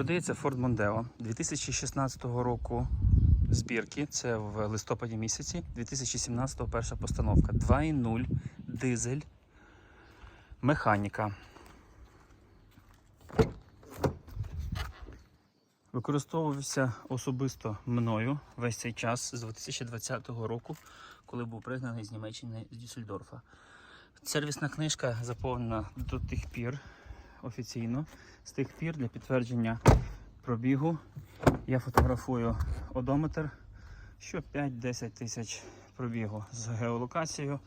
Продається Ford Mondeo 2016 року збірки. Це в листопаді місяці. 2017 перша постановка. 2.0 дизель. Механіка. Використовувався особисто мною весь цей час з 2020 року, коли був пригнаний з Німеччини з Дюссельдорфа. Сервісна книжка заповнена до тих пір офіційно. З тих пір для підтвердження пробігу я фотографую одометр, що 5-10 тисяч пробігу з геолокацією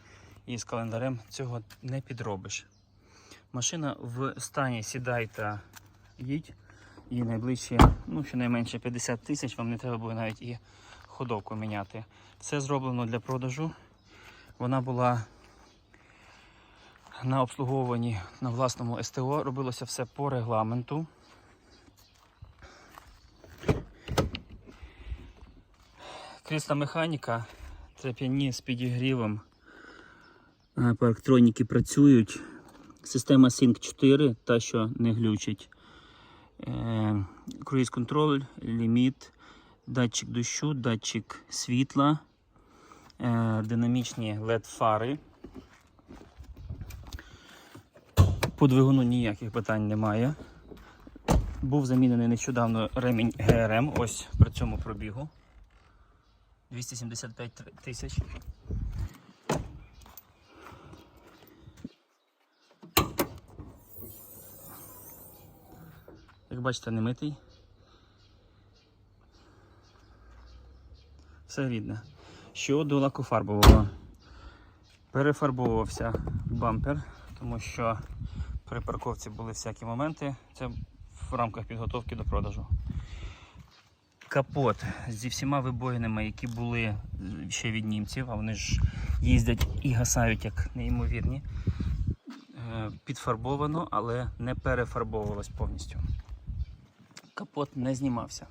і з календарем цього не підробиш. Машина в стані сідай та їдь. І найближчі, ну щонайменше 50 тисяч, вам не треба буде навіть і ходовку міняти. Це зроблено для продажу. Вона була на обслуговуванні на власному СТО. Робилося все по регламенту. Крісла механіка, треп'яні з підігрівом. Е, По електроніки працюють. Система Sync 4, та що не глючить. Е, Круїз контроль, ліміт, датчик дощу, датчик світла, е, динамічні LED По двигуну ніяких питань немає. Був замінений нещодавно ремінь ГРМ, ось при цьому пробігу. 275 тисяч. Як бачите, не митий. Все рідне. Щодо лакофарбового. Перефарбовувався бампер, тому що при парковці були всякі моменти. Це в рамках підготовки до продажу. Капот зі всіма вибоїнами, які були ще від німців, а вони ж їздять і гасають як неймовірні. Е, Підфарбовано, але не перефарбовувалось повністю. Капот не знімався.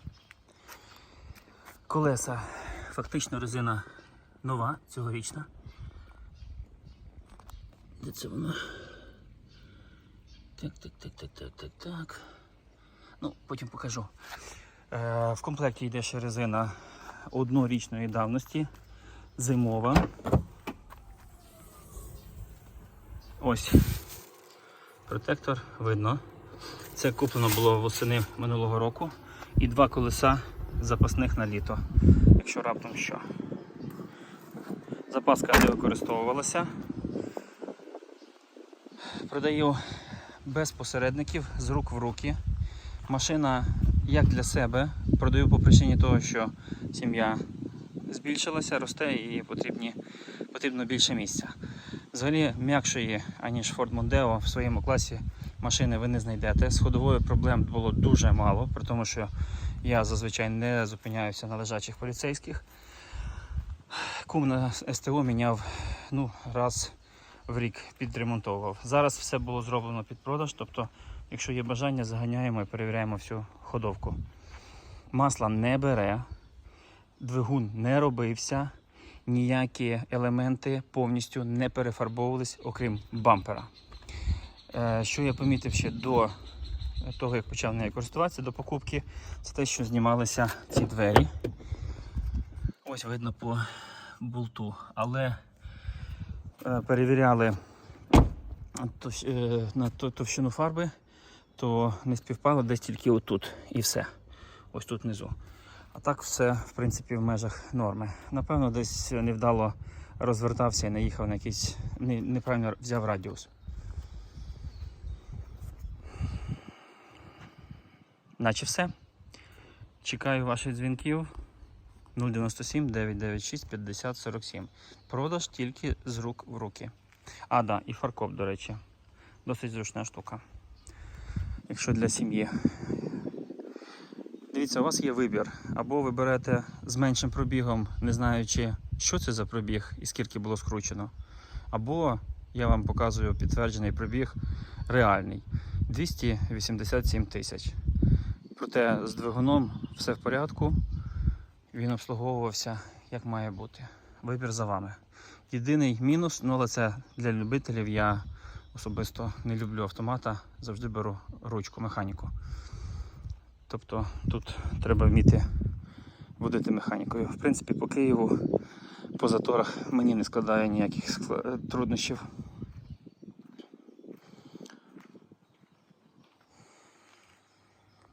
Колеса, фактично резина нова, цьогорічна. Де це вона? Так, так, так, так, так, так, так. Ну, потім покажу. Е, в комплекті йде ще резина однорічної давності, зимова. Ось. Протектор видно. Це куплено було восени минулого року. І два колеса запасних на літо, якщо раптом що. Запаска не використовувалася. Продаю без посередників з рук в руки. Машина як для себе. Продаю по причині того, що сім'я збільшилася, росте і потрібні, потрібно більше місця. Взагалі м'якшої, аніж Ford Mondeo в своєму класі машини ви не знайдете. З ходовою проблем було дуже мало, при тому, що я зазвичай не зупиняюся на лежачих поліцейських. Кум на СТО міняв ну, раз в рік підремонтовував. Зараз все було зроблено під продаж, тобто, якщо є бажання, заганяємо і перевіряємо всю ходовку. Масла не бере, двигун не робився, ніякі елементи повністю не перефарбовувались, окрім бампера. Е, Що я помітив ще до того, як почав нею користуватися, до покупки, це те, що знімалися ці двері. Ось видно по болту. Але перевіряли е, на товщину фарби, то не співпало десь тільки отут і все. Ось тут внизу. А так все, в принципі, в межах норми. Напевно, десь невдало розвертався і наїхав на якийсь. неправильно взяв радіус. Наче все. Чекаю ваших дзвінків 097 996 50 47. Продаж тільки з рук в руки. А, да, і фаркоп, до речі. Досить зручна штука. Якщо для сім'ї. Дивіться, у вас є вибір. Або ви берете з меншим пробігом, не знаючи, що це за пробіг і скільки було скручено. Або я вам показую підтверджений пробіг реальний 287 тисяч. Проте з двигуном все в порядку. Він обслуговувався як має бути. Вибір за вами. Єдиний мінус, ну але це для любителів. Я особисто не люблю автомата, завжди беру ручку механіку. Тобто тут треба вміти водити механікою. В принципі, по Києву, по заторах мені не складає ніяких труднощів.